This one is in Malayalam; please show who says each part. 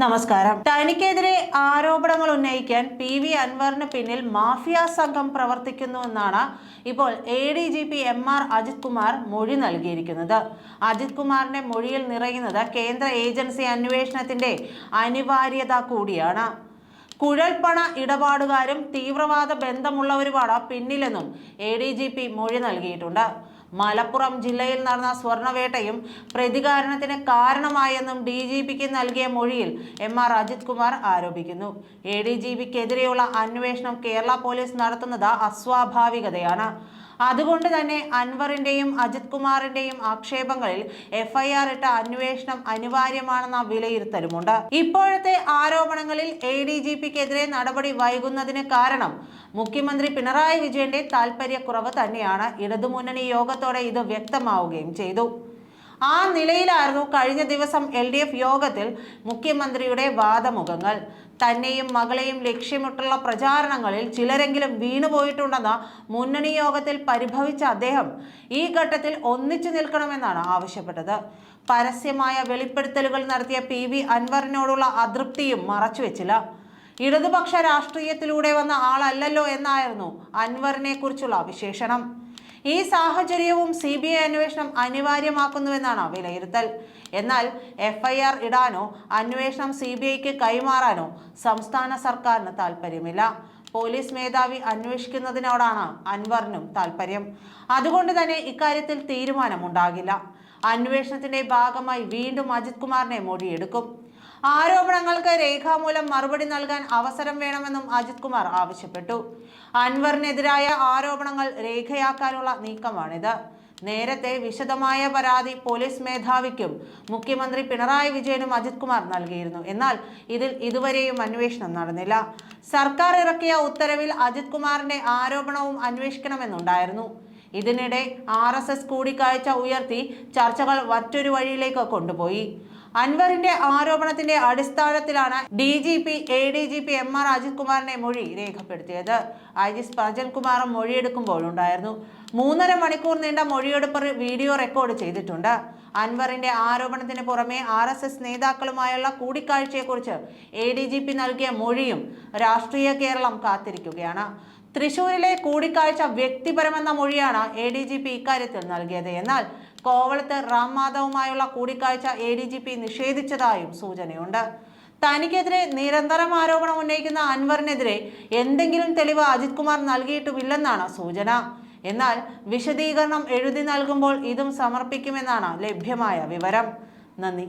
Speaker 1: നമസ്കാരം. തനിക്കെതിരെ ആരോപണങ്ങൾ ഉന്നയിക്കാൻ പി വി അൻവറിന് പിന്നിൽ മാഫിയ സംഘം പ്രവർത്തിക്കുന്നുവെന്നാണ് ഇപ്പോൾ A D G P M R Ajith Kumar മൊഴി നൽകിയിരിക്കുന്നത്. അജിത് കുമാറിന്റെ മൊഴിയിൽ നിറയുന്നത് കേന്ദ്ര ഏജൻസി അന്വേഷണത്തിന്റെ അനിവാര്യത കൂടിയാണ്. കുഴൽപ്പണ ഇടപാടുകാരും തീവ്രവാദ ബന്ധമുള്ളവരുമാണ് പിന്നിലെന്നും എ ഡി ജി പി മൊഴി നൽകിയിട്ടുണ്ട്. മലപ്പുറം ജില്ലയിൽ നടന്ന സ്വർണവേട്ടയും പ്രതികാരണത്തിന് കാരണമായെന്നും ഡി ജി പിക്ക് നൽകിയ മൊഴിയിൽ എം ആർ അജിത് കുമാർ ആരോപിക്കുന്നു. എ ഡി ജി പിക്കെതിരെയുള്ള അന്വേഷണം കേരള പോലീസ് നടത്തുന്നത് അസ്വാഭാവികതയാണ്. അതുകൊണ്ട് തന്നെ അൻവറിന്റെയും അജിത് കുമാറിന്റെയും ആക്ഷേപങ്ങളിൽ എഫ്ഐആർ ഇട്ട അന്വേഷണം അനിവാര്യമാണെന്ന വിലയിരുത്തലുമുണ്ട്. ഇപ്പോഴത്തെ ആരോപണങ്ങളിൽ എ ഡി ജി പിക്കെതിരെ നടപടി വൈകുന്നതിന് കാരണം മുഖ്യമന്ത്രി പിണറായി വിജയന്റെ താൽപര്യക്കുറവ് തന്നെയാണ്. ഇടതുമുന്നണി യോഗത്തോടെ ഇത് വ്യക്തമാവുകയും ചെയ്തു. ആ നിലയിലായിരുന്നു കഴിഞ്ഞ ദിവസം എൽ ഡി എഫ് യോഗത്തിൽ മുഖ്യമന്ത്രിയുടെ വാദമുഖങ്ങൾ. തന്നെയും മകളെയും ലക്ഷ്യമിട്ടുള്ള പ്രചാരണങ്ങളിൽ ചിലരെങ്കിലും വീണുപോയിട്ടുണ്ടെന്ന് മുന്നണി യോഗത്തിൽ പരിഭവിച്ച അദ്ദേഹം ഈ ഘട്ടത്തിൽ ഒന്നിച്ചു നിൽക്കണമെന്നാണ് ആവശ്യപ്പെട്ടത്. പരസ്യമായ വെളിപ്പെടുത്തലുകൾ നടത്തിയ പി വി അൻവറിനോടുള്ള അതൃപ്തിയും മറച്ചുവെച്ചില്ല. ഇടതുപക്ഷ രാഷ്ട്രീയത്തിലൂടെ വന്ന ആളല്ലല്ലോ എന്നായിരുന്നു അൻവറിനെ കുറിച്ചുള്ള വിശേഷണം. ഈ സാഹചര്യവും സി ബി ഐ അന്വേഷണം അനിവാര്യമാക്കുന്നുവെന്നാണ് വിലയിരുത്തൽ. എന്നാൽ എഫ്ഐആർ ഇടാനോ അന്വേഷണം സി ബി ഐക്ക് കൈമാറാനോ സംസ്ഥാന സർക്കാരിന് താല്പര്യമില്ല പോലീസ് മേധാവി അന്വേഷിക്കുന്നതിനോടാണ് അൻവറിനും താല്പര്യം അതുകൊണ്ട് തന്നെ ഇക്കാര്യത്തിൽ തീരുമാനമുണ്ടാകില്ല. അന്വേഷണത്തിന്റെ ഭാഗമായി വീണ്ടും അജിത് കുമാറിനെ മൊഴിയെടുക്കും. ആരോപണങ്ങൾക്ക് രേഖാമൂലം മറുപടി നൽകാൻ അവസരം വേണമെന്നും അജിത് കുമാർ ആവശ്യപ്പെട്ടു. അൻവറിനെതിരായ ആരോപണങ്ങൾ രേഖയാക്കാനുള്ള നീക്കമാണിത്. നേരത്തെ വിശദമായ പരാതി പോലീസ് മേധാവിക്കും മുഖ്യമന്ത്രി പിണറായി വിജയനും അജിത് കുമാർ നൽകിയിരുന്നു. എന്നാൽ ഇതിൽ ഇതുവരെയും അന്വേഷണം നടന്നില്ല. സർക്കാർ ഇറക്കിയ ഉത്തരവിൽ അജിത് കുമാറിന്റെ ആരോപണവും അന്വേഷിക്കണമെന്നുണ്ടായിരുന്നു. ഇതിനിടെ ആർ എസ് എസ് കൂടിക്കാഴ്ച ഉയർത്തി ചർച്ചകൾ മറ്റൊരു വഴിയിലേക്ക് കൊണ്ടുപോയി. അൻവറിന്റെ ആരോപണത്തിന്റെ അടിസ്ഥാനത്തിലാണ് D G P A D G P M R Ajith കുമാറിനെ മൊഴി രേഖപ്പെടുത്തിയത്. ഐ ജി പ്രജൻ കുമാറും മൊഴിയെടുക്കുമ്പോഴുണ്ടായിരുന്നു. മൂന്നര മണിക്കൂർ നീണ്ട മൊഴിയെടുപ്പ് വീഡിയോ റെക്കോർഡ് ചെയ്തിട്ടുണ്ട്. അൻവറിന്റെ ആരോപണത്തിന് പുറമെ ആർ എസ് എസ് നേതാക്കളുമായുള്ള കൂടിക്കാഴ്ചയെക്കുറിച്ച് എ ഡി ജി പി നൽകിയ മൊഴിയും രാഷ്ട്രീയ കേരളം കാത്തിരിക്കുകയാണ്. തൃശൂരിലെ കൂടിക്കാഴ്ച വ്യക്തിപരമെന്ന മൊഴിയാണ് എ ഡി ജി പി ഇക്കാര്യത്തിൽ നൽകിയത്. എന്നാൽ കോവളത്ത് റാം മാധവുമായുള്ള കൂടിക്കാഴ്ച എ ഡി ജി പി നിഷേധിച്ചതായും സൂചനയുണ്ട്. തനിക്കെതിരെ നിരന്തരം ആരോപണം ഉന്നയിക്കുന്ന അൻവറിനെതിരെ എന്തെങ്കിലും തെളിവ് അജിത് കുമാർ നൽകിയിട്ടുമില്ലെന്നാണ് സൂചന. എന്നാൽ വിശദീകരണം എഴുതി നൽകുമ്പോൾ ഇതും സമർപ്പിക്കുമെന്നാണ് ലഭ്യമായ വിവരം. നന്ദി.